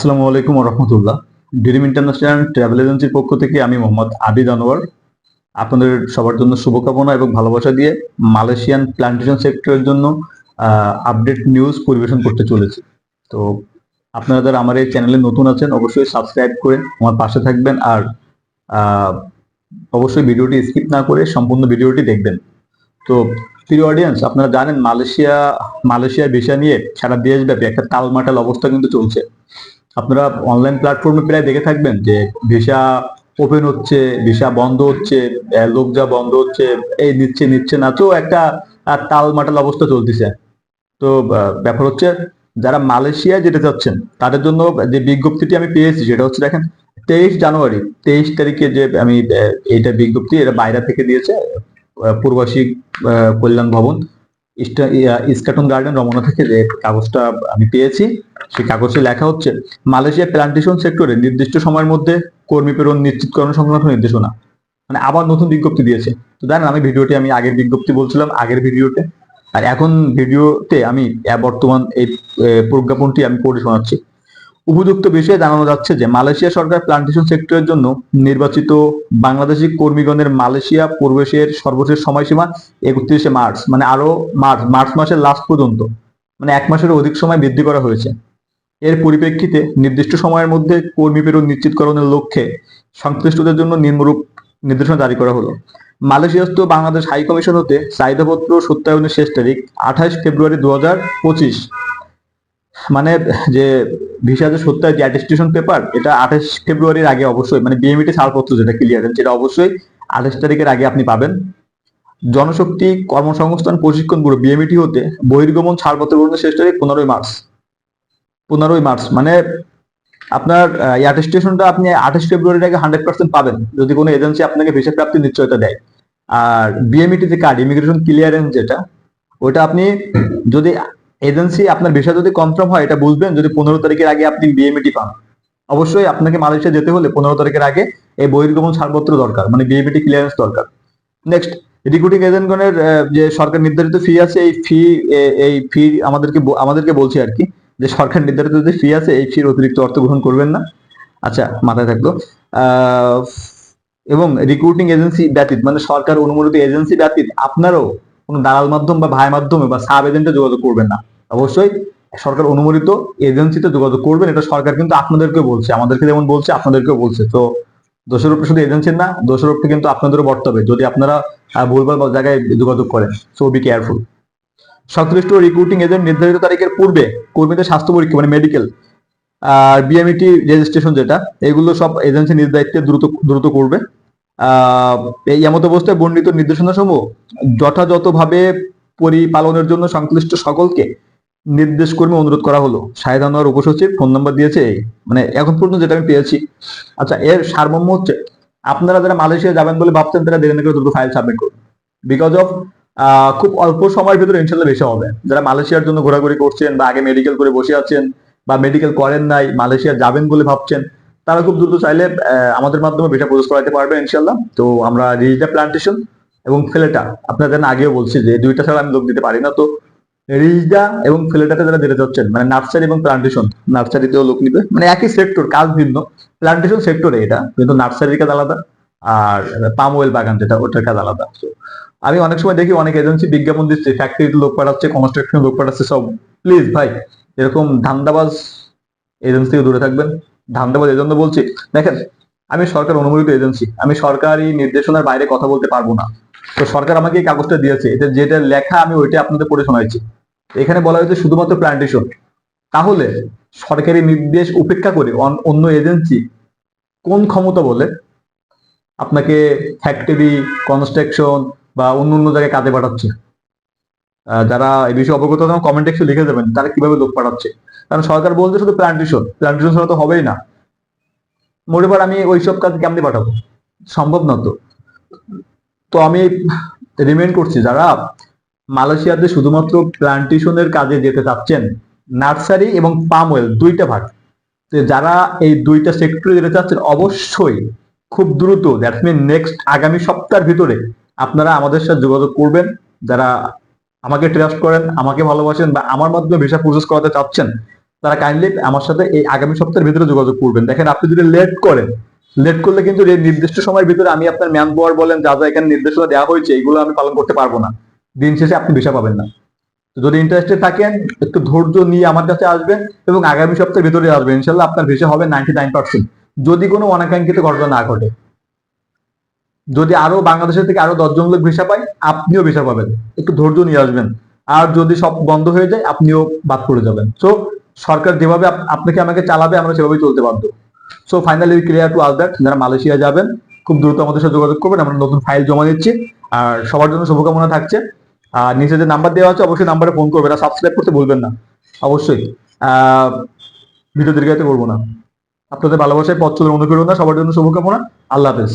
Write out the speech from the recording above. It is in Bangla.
আসসালামু আলাইকুম রহমতুল্লাহ। ড্রিম ইন্টারন্যাশনাল ট্রাভেল এজেন্সির পক্ষ থেকে আমি মোহাম্মদ আবিদ আনোয়ার। আপনাদের সবার জন্য শুভকামনা এবং ভালোবাসা দিয়ে মালয়েশিয়ান প্ল্যান্টেশন সেক্টরের জন্য আপডেট নিউজ পরিবেশন করতে চলেছি। তো আপনারা যারা আমার এই চ্যানেলে নতুন আছেন, অবশ্যই সাবস্ক্রাইব করে আমার পাশে থাকবেন আর অবশ্যই ভিডিওটি স্কিপ না করে সম্পূর্ণ ভিডিওটি দেখবেন। তো প্রিয় অডিয়েন্স আপনারা জানেন মালয়েশিয়া, মালয়েশিয়ার ভিসা নিয়ে সারা দেশব্যাপী একটা টালমাটাল অবস্থা কিন্তু চলছে। আপনারা অনলাইন প্ল্যাটফর্মে প্রায় দেখে থাকবেন যে ভিসা ওপেন হচ্ছে, ভিসা বন্ধ হচ্ছে লোক যা বন্ধ হচ্ছে, এই নিচ্ছে নিচ্ছে না, তো একটা তাল মাটাল অবস্থা চলতেছে। তো ব্যাপার হচ্ছে যারা মালয়েশিয়া যেতে চাচ্ছেন, তাদের জন্য যে বিজ্ঞপ্তিটি আমি পেয়েছি সেটা হচ্ছে দেখেন, তেইশ জানুয়ারি, তেইশ তারিখে যে আমি এইটা বিজ্ঞপ্তি, এটা বাইরে থেকে দিয়েছে পূর্বাসী কল্যাণ ভবন। ইস্কাটন গার্ডেন রমনা থেকে যে কাগজটা আমি পেয়েছি, সেই কাগজে লেখা হচ্ছে, মালয়েশিয়া প্লান্টেশন সেক্টরে নির্দিষ্ট সময়ের মধ্যে কর্মী প্রেরণ নিশ্চিতকরণ সংক্রান্ত নির্দেশনা। মানে আবার নতুন বিজ্ঞপ্তি দিয়েছে। তো জানেন, আমি ভিডিওটি, আমি আগের বিজ্ঞপ্তি বলছিলাম, আগের ভিডিওতে। আর এখন ভিডিওতে আমি বর্তমান এই প্রজ্ঞাপনটি আমি পড়ে শোনাচ্ছি। উপযুক্ত বিষয়ে জানানো যাচ্ছে যে মালয়েশিয়া সরকার প্লান্টেশন সেক্টরের জন্য নির্বাচিত বাংলাদেশি কর্মীগণের মালয়েশিয়া প্রবেশের সর্বশেষ সময়সীমা একত্রিশে মার্চ মানে আরও মার্চ মার্চ মাসের লাস্ট পর্যন্ত মানে এক মাসের অধিক সময় বৃদ্ধি করা হয়েছে। এর পরিপ্রেক্ষিতে নির্দিষ্ট সময়ের মধ্যে কর্মী প্রেরণ নিশ্চিতকরণের লক্ষ্যে সংশ্লিষ্টদের জন্য নিম্নরূপ নির্দেশনা জারি করা হলো। মালয়েশিয়াস্থ বাংলাদেশ হাই কমিশন হতে চাহিদাপত্র সত্যায়নের শেষ তারিখ আঠাশ ফেব্রুয়ারি দু হাজার পঁচিশ। মানে যে ভিসা যে সত্যায় যে অ্যাটেস্টেশন পেপার এটা আঠাশ ফেব্রুয়ারির আগে অবশ্যই মানে বিএমইটি ছাড়পত্র যেটা ক্লিয়ারেন্স যেটা অবশ্যই আঠাশ তারিখের আগে আপনি পাবেন। জনশক্তি কর্মসংস্থান প্রশিক্ষণ ব্যুরো বিএমইটি হতে বহির্গমন ছাড়পত্র গ্রহণের শেষ তারিখ পনেরোই মার্চ। পনেরোই মার্চ মানে আপনার অ্যাটেস্টেশনটা আপনি আঠাশ ফেব্রুয়ারির আগে হান্ড্রেড পার্সেন্ট পাবেন। যদি কোনো এজেন্সি আপনাকে ভিসা প্রাপ্তির নিশ্চয়তা দেয়। আর বিএমইটি যে কার্ড ইমিগ্রেশন ক্লিয়ারেন্স যেটা, ওটা আপনি যদি এজেন্সি আপনার ভিসা যদি কনফার্ম হয়, এটা বুঝবেন। যদি পনেরো তারিখের আগে আপনি বিএমইটি পান, অবশ্যই আপনাকে মালয়েশিয়া যেতে হলে পনেরো তারিখের আগে এই বহির্গমন ছাড়পত্র দরকার মানে বিএমইটি ক্লিয়ারেন্স দরকার। নেক্সট রিক্রুটিং এজেন্টগণের যে সরকার নির্ধারিত ফি আছে, এই ফি এই ফি আমাদেরকে আমাদেরকে বলছে আর কি, যে সরকার নির্ধারিত যে ফি আছে, এই ফির অতিরিক্ত অর্থ গ্রহণ করবেন না। আচ্ছা মাথায় থাকল। এবং রিক্রুটিং এজেন্সি ব্যতীত মানে সরকার অনুমোদিত এজেন্সি ব্যতীত, আপনারও কোনো দালাল মাধ্যম বা ভাই মাধ্যমে বা সাব এজেন্টে যোগাযোগ করবেন না। অবশ্যই সরকার অনুমোদিত, এজেন্সিতে যোগাযোগ করবেন, এটা সরকার কিন্তু আপনাদেরকে বলছে, আমাদেরকে যেমন বলছে, আপনাদেরকেও বলছে। তো দোষারোপটা শুধু এজেন্সির না, দোষারোপটা কিন্তু আপনাদেরও বর্তবে যদি আপনারা ভুলভাল জায়গায় যোগাযোগ করেন সো বি কেয়ারফুল সংশ্লিষ্ট রিক্রুটিং এজেন্ট নির্ধারিত তারিখের পূর্বে কর্মীদের স্বাস্থ্য পরীক্ষা মানে মেডিকেল আর বিএমইটি রেজিস্ট্রেশন যেটা, এগুলো সব এজেন্সি নিজ দ্রুত দ্রুত করবে। এই এমত অবস্থায় বর্ণিত নির্দেশনা সমূহ যথাযথভাবে পরিপালনের জন্য সংশ্লিষ্ট সকলকে নির্দেশ কর্মী অনুরোধ করা হলো। শাহেদ আনোয়ার উপসচিব ফোন নাম্বার দিয়েছে মানে এখন পর্যন্ত যেটা আমি পেয়েছি। আচ্ছা এর সারমর্ম হচ্ছে, আপনারা যারা মালয়েশিয়া যাবেন বলে ভাবছেন, তারা দেরি না করে দ্রুত ফাইল সাবমিট করুন। বিকজ অফ খুব অল্প সময়ের ভিতরে ইনশাল্লাহ বেশি হবে। যারা মালয়েশিয়ার জন্য ঘোরাঘুরি করছেন বা আগে মেডিকেল করে বসে আছেন বা মেডিকেল করেন নাই, মালয়েশিয়া যাবেন বলে ভাবছেন, তারা খুব দ্রুত চাইলে আমাদের মাধ্যমে ভিসা প্রসেস করাতে পারবে ইনশাল্লাহ তো আমরা রিজা প্লান্টেশন এবং ফেলেটা আপনাদের আগেও বলছি যে দুইটা ছাড়া আমি লোক দিতে পারি না। তো রিজদা এবং ফিলেটাতে যারা দিতে চাচ্ছেন মানে নার্সারি এবং প্লান্টেশন নার্সারিতেও লোক নিবে। মানে একই সেক্টর কাজ ভিন্ন। প্লান্টেশন সেক্টরে এটা, কিন্তু নার্সারির কাজ আলাদা আর পাম অয়েল বাগান যেটা, ওটার কাজ আলাদা। আমি অনেক সময় দেখি অনেক এজেন্সি বিজ্ঞাপন দিচ্ছে ফ্যাক্টরিতে লোক পাঠাচ্ছে কনস্ট্রাকশন লোক পাঠাচ্ছে, সব। প্লিজ ভাই, এরকম ধান্দাবাজ এজেন্সি থেকে দূরে থাকবেন। ধান্দাবাজ এজন্য বলছি, দেখেন, আমি সরকার অনুমোদিত এজেন্সি আমি সরকারি নির্দেশনার বাইরে কথা বলতে পারব না। তো সরকার আমাকে এই কাগজটা দিয়েছে এটা যেটা লেখা আমি ওইটা আপনাদের পড়ে শোনাচ্ছি এখানে বলা হয়েছে শুধুমাত্র প্ল্যান্টেশন তাহলে সরকারি নির্দেশ উপেক্ষা করে অন- অন্য এজেন্সি কোন ক্ষমতা বলে? আপনাকে ফ্যাক্টরি কনস্ট্রাকশন বা অন্য অন্য জায়গায় কাজে পাঠাচ্ছে। যারা এই বিষয়ে অবগত তখন কমেন্ট একটু লিখে দেবেন তারা কীভাবে লোক পাঠাচ্ছে। কারণ সরকার বলছে শুধু প্ল্যান্টেশন প্ল্যান্টেশন ছাড়া তো হবেই না। মোটেবার আমি ওইসব কাজ কেমনি পাঠাবো? সম্ভব না তো। তো আমি রিমেন্ড করছি, যারা মালয়েশিয়াতে শুধুমাত্র প্লান্টেশনের কাজে যেতে চাচ্ছেন নার্সারি এবং পাম অয়েল দুইটা ভাগ। যারা এই দুইটা সেক্টরে যেতে চাচ্ছেন, অবশ্যই খুব দ্রুত দ্যাটস মিন নেক্সট আগামী সপ্তাহের ভিতরে আপনারা আমাদের সাথে যোগাযোগ করবেন। যারা আমাকে ট্রাস্ট করেন, আমাকে ভালোবাসেন বা আমার মাধ্যমে ভিসা প্রসেস করাতে চাচ্ছেন, তারা কাইন্ডলি আমার সাথে এই আগামী সপ্তাহের ভিতরে যোগাযোগ করবেন। দেখেন, আপনি যদি লেট করেন লেট করলে কিন্তু এই নির্দিষ্ট সময়ের ভিতরে আমি আপনার ম্যান পাওয়ার বলেন, যা যা এখানে নির্দেশনা দেওয়া হয়েছে, এগুলো আমি পালন করতে পারব না। দিন শেষে আপনি ভিসা পাবেন না। যদি ইন্টারেস্টেড থাকেন, একটু ধৈর্য নিয়ে আমার কাছে আসবেন এবং আগামী সপ্তাহের ভিতরে আসবেন। ইনশাল্লাহ আপনার ভিসা হবে নাইনটি নাইন পার্সেন্ট যদি কোনো অনাকাঙ্ক্ষিত ঘটনা না ঘটে, যদি আরও বাংলাদেশের থেকে আরও দশজন লোক ভিসা পায়, আপনিও ভিসা পাবেন। একটু ধৈর্য নিয়ে আসবেন। আর যদি সব বন্ধ হয়ে যায়, আপনিও বাদ পড়ে যাবেন। সো সরকার যেভাবে আপনাকে আমাকে চালাবে, আমরা সেভাবেই চলতে বাধ্য। So finally clear to all that যারা মালয়েশিয়া যাবেন, খুব দ্রুত আমাদের সাথে যোগাযোগ করবেন। আমরা নতুন ফাইল জমা দিচ্ছি। আর সবার জন্য শুভকামনা থাকছে। আর নিচে যে নাম্বার দেওয়া আছে, অবশ্যই নাম্বারে ফোন করবেন। আর সাবস্ক্রাইব করতে ভুলবেন না। অবশ্যই। ভিডিও দীর্ঘায়িত করব না। আপনাদের ভালোবাসায় পথ চলে অনুপ্রেরণা, সবার জন্য শুভকামনা। আল্লাহ হাফেজ।